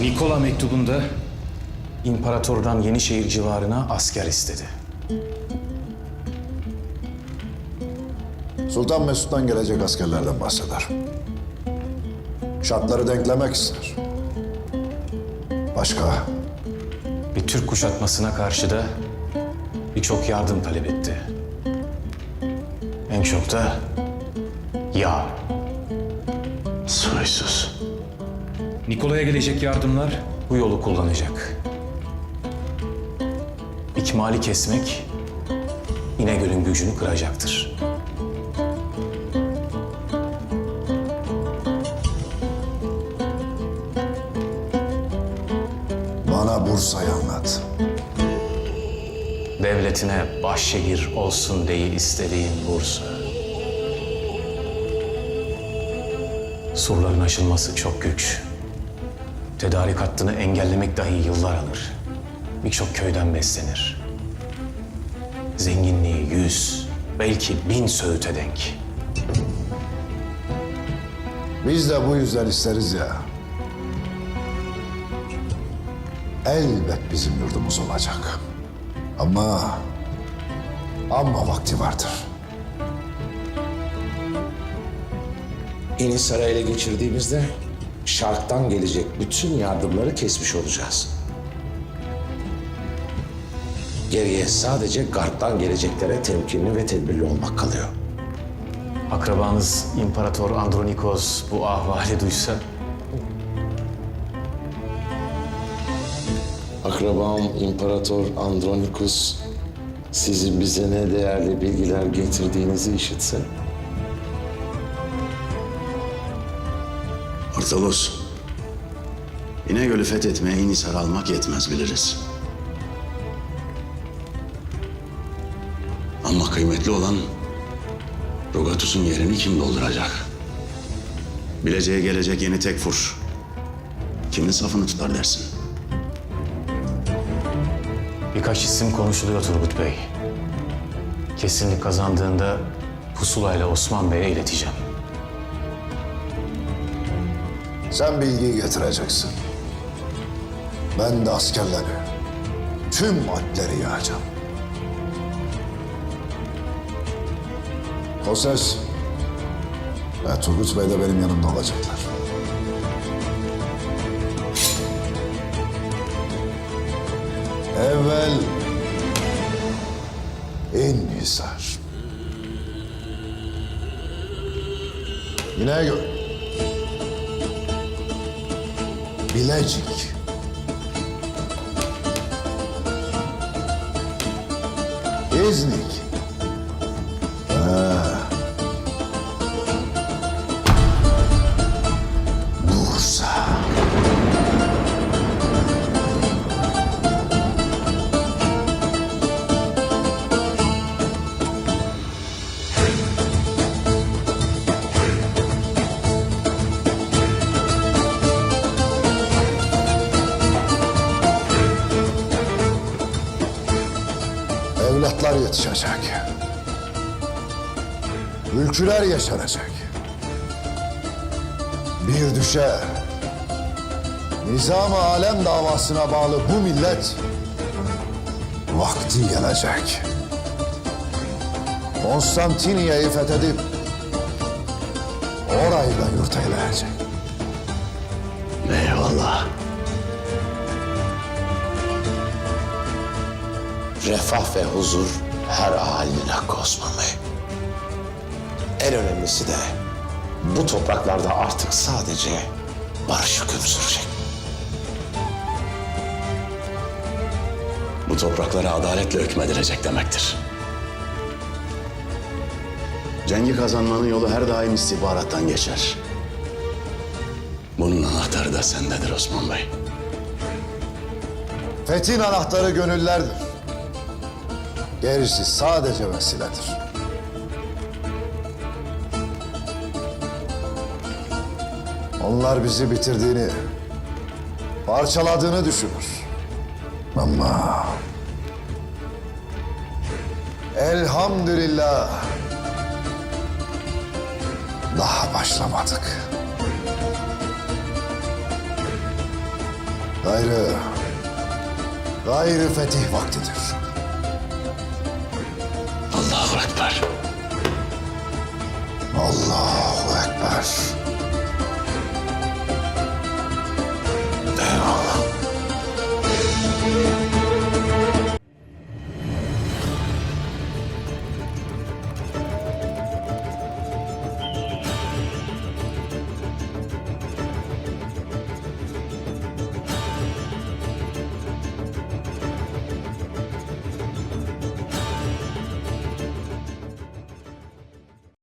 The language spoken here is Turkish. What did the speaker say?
Nikola mektubunda imparatordan Yenişehir civarına asker istedi. Sultan Mesut'tan gelecek askerlerden bahseder. Şartları denklemek ister. Başka? Bir Türk kuşatmasına karşı da birçok yardım talep etti. En çok da yağ. Soysuz. Nikola'ya gelecek yardımlar bu yolu kullanacak. İkmali kesmek İnegöl'ün gücünü kıracaktır. Bana Bursa'yı anlat. Devletine başşehir olsun diye istediğin Bursa. Surların aşılması çok güç. Tedarik hattını engellemek dahi yıllar alır. Birçok köyden beslenir. Zenginliği yüz, belki bin söğüte denk. Biz de bu yüzden isteriz ya. Elbet bizim yurdumuz olacak. Ama... Ama vakti vardır. Enisar'ı ele geçirdiğimizde şarktan gelecek bütün yardımları kesmiş olacağız. Geriye sadece Garp'tan geleceklere temkinli ve tedbirli olmak kalıyor. Akrabanız İmparator Andronikos bu ahvali duysa Akrabam İmparator Andronikus sizin bize ne değerli bilgiler getirdiğinizi işitse Ortalos. İnegöl'ü fethetmeye Hisar almak yetmez biliriz. Ama kıymetli olan Rogatus'un yerini kim dolduracak? Bileceğe gelecek yeni Tekfur. Kimin safını tutar dersin? birkaç isim konuşuluyor Turgut Bey. Kesinlik kazandığında pusulayla Osman Bey'e ileteceğim. Sen bilgiyi getireceksin. Ben de askerleri, tüm alpleri yağacağım. O ses ve Turgut Bey de benim yanımda olacaklar. Evvel İnhisar. İnegöl. Bilecik. İznik. Evlatlar yetişecek. Ülküler yaşanacak. Bir düşe, nizam-ı alem davasına bağlı bu millet vakti gelecek. Konstantiniye'yi fethedip orayı da yurt eyleyecek. Eyvallah. Refah ve huzur her ahalinin hakkı Osman Bey. En önemlisi de bu topraklarda artık sadece barış hüküm sürecek. Bu topraklara adaletle hükmedilecek demektir. Cengi kazanmanın yolu her daim istihbarattan geçer. Bunun anahtarı da sendedir Osman Bey. Fethin anahtarı gönüllerdir. Gerisi sadece vesiledir. Onlar bizi bitirdiğini, parçaladığını düşünür. Ama elhamdülillah daha başlamadık. Gayrı, gayrı fetih vaktidir. Allahu Ekber.